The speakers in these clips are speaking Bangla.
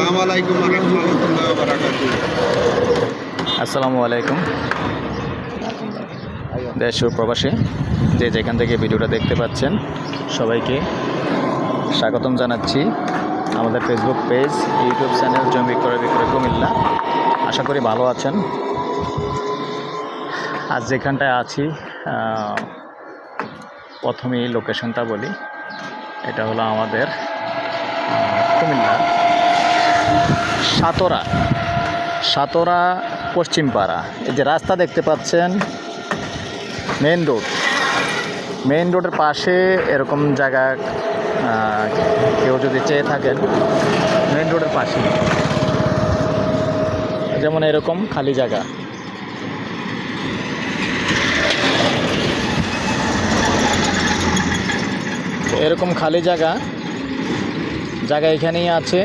আসসালামু আলাইকুম রহমতুল্লাহ দেশ প্রবাসী যে যেখান থেকে ভিডিওটা দেখতে পাচ্ছেন, সবাইকে স্বাগতম জানাচ্ছি আমাদের ফেসবুক পেজ ইউটিউব চ্যানেল জমি বিক্রয় বিক্রয় কুমিল্লা। আশা করি ভালো আছেন। আজ যেখানটায় আছি প্রথমেই লোকেশনটা বলি। এটা হলো আমাদের কুমিল্লা। সাতরা। সাতরা পশ্চিমপাড়া। এই যে রাস্তা দেখতে পাচ্ছেন মেন রোড মেন রোডের পাশে এরকম জায়গা কেউ যদি চেয়ে থাকেন মেন রোডের পাশে যেমন এরকম খালি জায়গা। এরকম খালি জায়গা। জায়গা এখানেই আছে।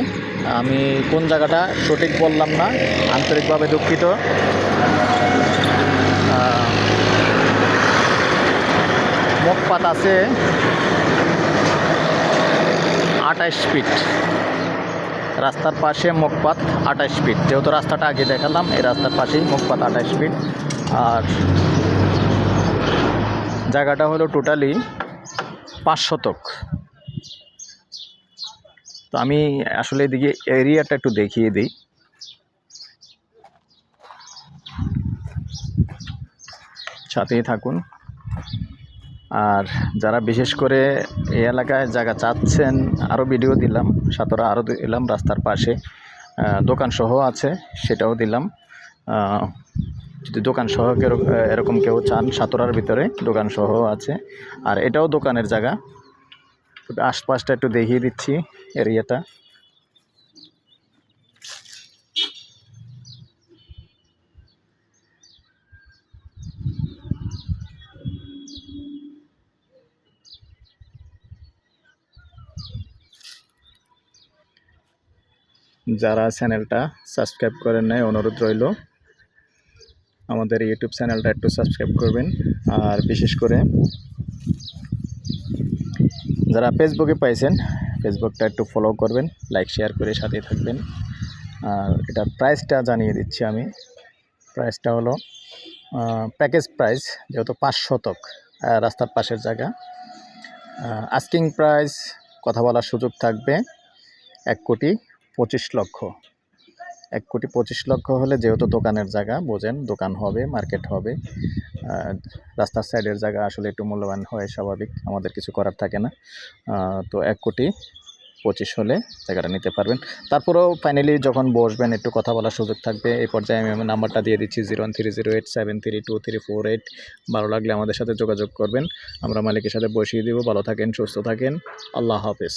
আমি কোন জায়গাটা সঠিক বললাম না, আন্তরিকভাবে দুঃখিত। মুখপাত আছে আঠাশ ফিট। রাস্তার পাশে মুখপাত আঠাশ ফিট। যেহেতু রাস্তাটা আগে দেখালাম, এই রাস্তার পাশেই মুখপাত আঠাশ ফিট। আর জায়গাটা হলো টোটালি পাঁচ শতক। তো আমি আসলে এদিকে এরিয়াটা একটু দেখিয়ে দিই। সাথেই থাকুন। আর যারা বিশেষ করে এই এলাকায় জায়গা চাচ্ছেন আরও ভিডিও দিলাম, সাতরা আরও দিলাম রাস্তার পাশে। দোকান সহ আছে, সেটাও দিলাম। যদি দোকান সহ এরকম কেউ চান সাতরার ভিতরে, দোকান সহ আছে। আর এটাও দোকানের জায়গা। আশপাশটা একটু দেখিয়ে দিচ্ছি এরিয়াটা। যারা চ্যানেলটা সাবস্ক্রাইব করেন নাই, অনুরোধ রইল। আমাদের ইউটিউব চ্যানেলটা একটু সাবস্ক্রাইব করবেন। আর বিশেষ করে যারা ফেসবুকে পাইছেন ফেসবুকটা একটু ফলো করবেন লাইক শেয়ার করে সাথে থাকবেন। আর এটার প্রাইসটা জানিয়ে দিচ্ছি আমি। প্রাইসটা হলো প্যাকেজ প্রাইস যেহেতু পাঁচ শতক রাস্তার পাশের জায়গা। আস্কিং প্রাইস কথা বলার সুযোগ থাকবে এক কোটি পঁচিশ লক্ষ। এক কোটি পঁচিশ লক্ষ হলে যেহেতু দোকানের জায়গা, বোঝেন, দোকান হবে, মার্কেট হবে রাস্তার সাইডের জায়গা আসলে একটু মূল্যবান হয়, স্বাভাবিক, আমাদের কিছু করার থাকে না। তো এক কোটি পঁচিশ হলে জায়গাটা নিতে পারবেন। তারপরেও ফাইনালি যখন বসবেন, একটু কথা বলার সুযোগ থাকবে এই পর্যায়ে আমি আমার নাম্বারটা দিয়ে দিচ্ছি zero one three zero eight seven three two three four eight ভালো লাগলে আমাদের সাথে যোগাযোগ করবেন। আমরা মালিকের সাথে বসিয়ে দিব। ভালো থাকেন, সুস্থ থাকেন। আল্লাহ হাফেজ।